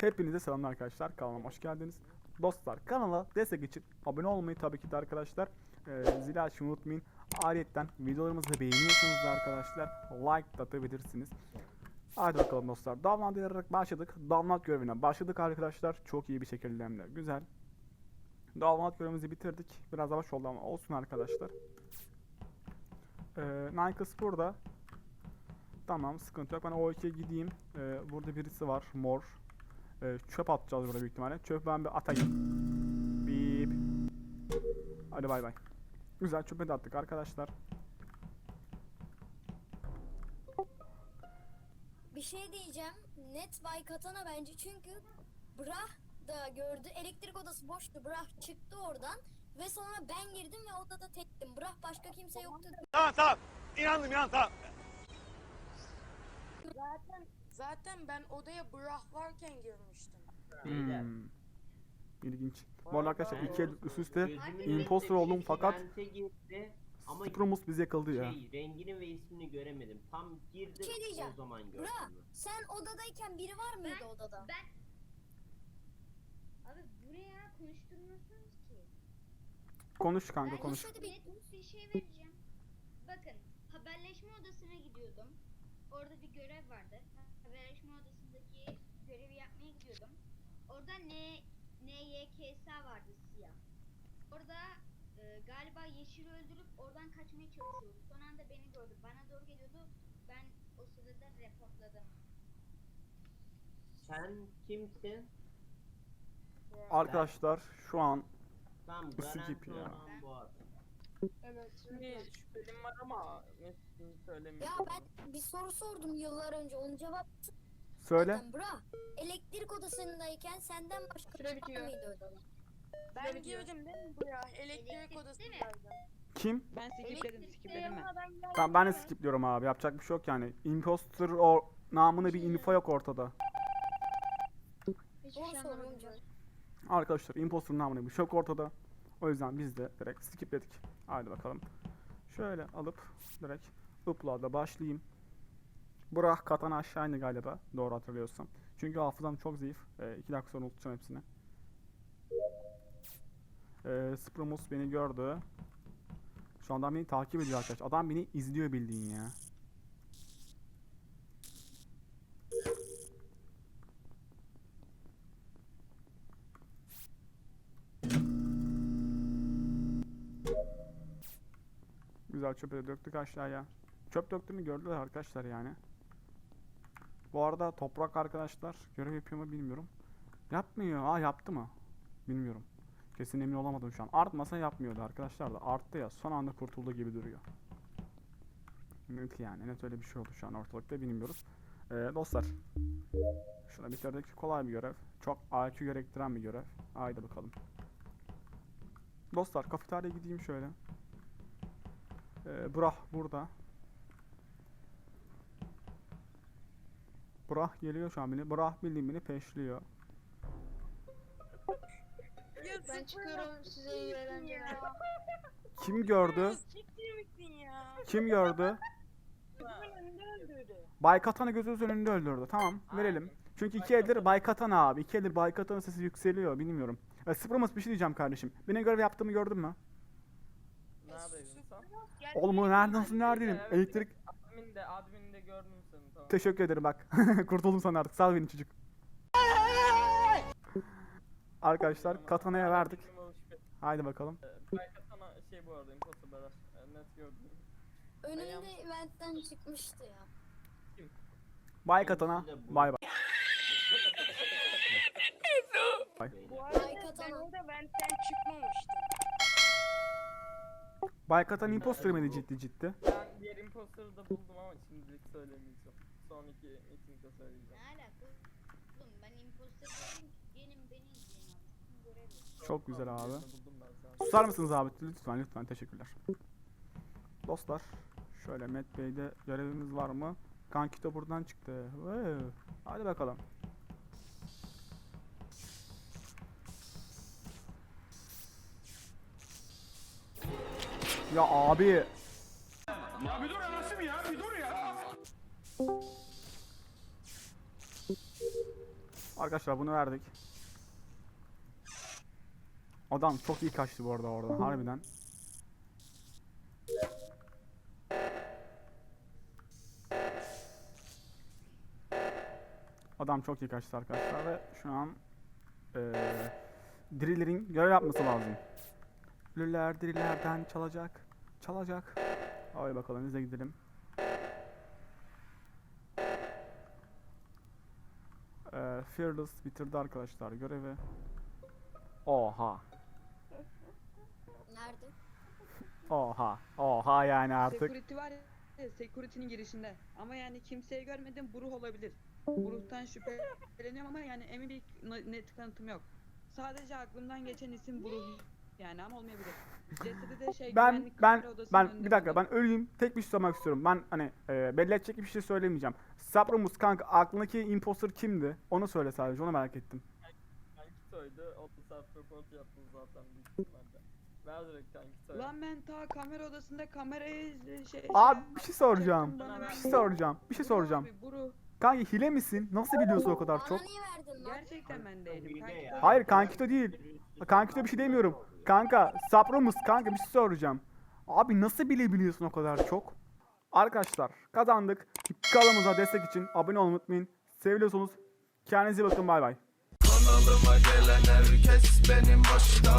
Hepinize selamlar arkadaşlar. Kanalıma hoş geldiniz. Dostlar kanala destek için abone olmayı tabii ki de arkadaşlar e, zili açmayı unutmayın. Ayrıca videolarımızı beğeniyorsanız da arkadaşlar like da atabilirsiniz. Hadi bakalım dostlar. Download ederek başladık. Download görevine başladık arkadaşlar. Çok iyi bir şekilde hem de. Güzel. Download görevimizi bitirdik. Biraz yavaş oldu ama olsun arkadaşlar. Ee, Nikes burada. Tamam sıkıntı yok. Ben o 2'ye gideyim. Ee, burada birisi var. Mor. Ee, çöp atacağız burada büyük ihtimalle. Çöp ben bir atayım. Bip. Hadi bay bay. Güzel çöpe de attık arkadaşlar. Bir şey diyeceğim. Net by Katana bence çünkü Brah da gördü. Elektrik odası boştu. Brah çıktı oradan. Ve sonra ben girdim ve odada tektim. Brah başka kimse yoktu. Tamam tamam. İnandım inandım tamam. Zaten zaten ben odaya Brah varken girmiştim. Hmm. İlginç. Bu arada arkadaşlar iki el üst üste imposter oldum bir fakat vente girdi ama bizi yakaladı ya. şey, rengini ve ismini göremedim. Tam girdi şey diyeceğim. o zaman gördüm. Ben. sen odadayken biri var mıydı odada? Ben Abi buraya konuşturmuyorsunuz ki. Konuş kanka Ben konuş. şöyle bir Net bir şey vereceğim. Bakın haberleşme odasına gidiyordum. Orada bir görev vardı. Haberleşme odasındaki görevi yapmaya gidiyordum. Orada N NYKS vardı siyah. Orada e, galiba yeşili öldürüp oradan kaçmaya çalışıyordu. Son anda beni gördü. Bana doğru geliyordu. Ben o sırada reportladım. Sen kimsin? Arkadaşlar şu an Tam Skip garanti ya. olan bu adam. Evet. Şimdi şüphelim var ama söylemiyor. ya ben bir soru sordum yıllar önce. Onun cevabı söyle. zaten Brah. Elektrik odasındayken senden başka Süre var bitiyor. mıydı odada? Ben girdim değil mi buraya? Elektrik Elektrik odasındaydım. Kim? Ben skipledim skipledim ben. ben geldim. Ben, de skipliyorum abi. Yapacak bir şey yok yani. Imposter o namını bir info yok ortada. Hiçbir Doğru şey soru anlamadım. hocam. Arkadaşlar imposter namını bir şey yok ortada. O yüzden biz de direkt skipledik. Haydi bakalım. Şöyle alıp direkt upload'a başlayayım. Burak katana aşağı indi galiba. Doğru hatırlıyorsam. Çünkü hafızam çok zayıf. 2 dakika sonra unutacağım hepsini. Ee, Spromus beni gördü. Şu anda beni takip ediyor arkadaşlar. Adam beni izliyor bildiğin ya. Güzel çöpe de döktük aşağıya. Çöp döktüğümü gördüler arkadaşlar yani. Bu arada toprak arkadaşlar görev yapıyor mu bilmiyorum. Yapmıyor. Aa yaptı mı? Bilmiyorum. Kesin emin olamadım şu an. Artmasa yapmıyordu arkadaşlar da arttı ya son anda kurtuldu gibi duruyor. Net yani net öyle bir şey oldu şu an ortalıkta bilmiyoruz. Ee, dostlar. Şuna bitirdik. Kolay bir görev. Çok IQ gerektiren bir görev. Haydi bakalım. Dostlar kafeteryaya gideyim şöyle. Ee, Brah burada. Brah geliyor şu an beni. Brah bildiğin beni peşliyor. Ben çıkıyorum size iyi eğlenceler. Kim gördü? Ciddi misin ya? Kim gördü? Gözümün önünde öldürdü. Baykatan'ı gözünüz önünde öldürdü. Tamam verelim. Çünkü iki eldir Baykatan abi. İki eldir Baykatan'ın sesi yükseliyor. Bilmiyorum. E, Spromus bir şey diyeceğim kardeşim. Benim görev yaptığımı gördün mü? Neredeydin sen? Oğlum bu neredesin neredeyim? Evet, Elektrik. Admin de admin de gördüm seni tamam. Teşekkür ederim bak. Kurtuldum sana artık. Sal beni çocuk. Arkadaşlar katanaya verdik. Haydi bakalım. Belki sana şey bu arada beraber. E, Net gördüm. Önümde eventten çıkmıştı ya. Bay katana. Bay bay. Bu arada Ay, ben katana. orada benden çıkmamıştım. Bay Katan imposter mıydı ciddi ciddi? Ben diğer imposter'ı da buldum ama şimdilik söylemeyeceğim. Sonraki meetingde söyleyeceğim. Ne alaka? Oğlum ben imposter değilim. Gelin beni izleyin. Çok güzel abi. Susar mısınız abi? Lütfen lütfen teşekkürler. Dostlar şöyle Met Bey'de görevimiz var mı? Kanki de buradan çıktı. Vay. Hadi bakalım. Ya abi. Ya bir dur anasım ya bir dur ya. Arkadaşlar bunu verdik. Adam çok iyi kaçtı bu arada oradan harbiden. Adam çok iyi kaçtı arkadaşlar ve şu an eee Driller'in görev yapması lazım. Lüller Driller'den çalacak. Çalacak. Hadi bakalım biz de gidelim. Eee Fearless bitirdi arkadaşlar görevi. Oha. Nerede? Oha. Oha yani artık. Security var ya, security'nin girişinde. Ama yani kimseyi görmedim, buruh olabilir. Buruhtan şüpheleniyorum ama yani emin bir net kanıtım yok. Sadece aklımdan geçen isim buruh. Yani ama olmayabilir. Cesedi de şey Ben güvenlik ben kamera odasının ben önünde bir dakika ben öleyim tek bir şey söylemek istiyorum. Ben hani e, belli edecek bir şey söylemeyeceğim. Sapromus kanka aklındaki imposter kimdi? Onu söyle sadece onu merak ettim. Kankito'ydu. O da self report yaptı zaten büyük ihtimalle. Ver direkt Kankito'ya. Lan ben ta kamera odasında kamerayı izle- şey... Abi şey- bir şey soracağım. Bana Bir şey soracağım. Bir şey soracağım. abi, buruh. Kanka hile misin? Nasıl biliyorsun o kadar Bana çok? niye verdin lan? Gerçekten ben değilim. Kanki de- Hayır kankito değil. Kankito bir şey demiyorum. Kanka Sapromus kanka bir şey soracağım. Abi nasıl bilebiliyorsun o kadar çok? Arkadaşlar kazandık. Kanalımıza destek için abone olmayı unutmayın. Seviyorsunuz. Kendinize bakın bay bay. Kanalıma gelen herkes benim baş tacım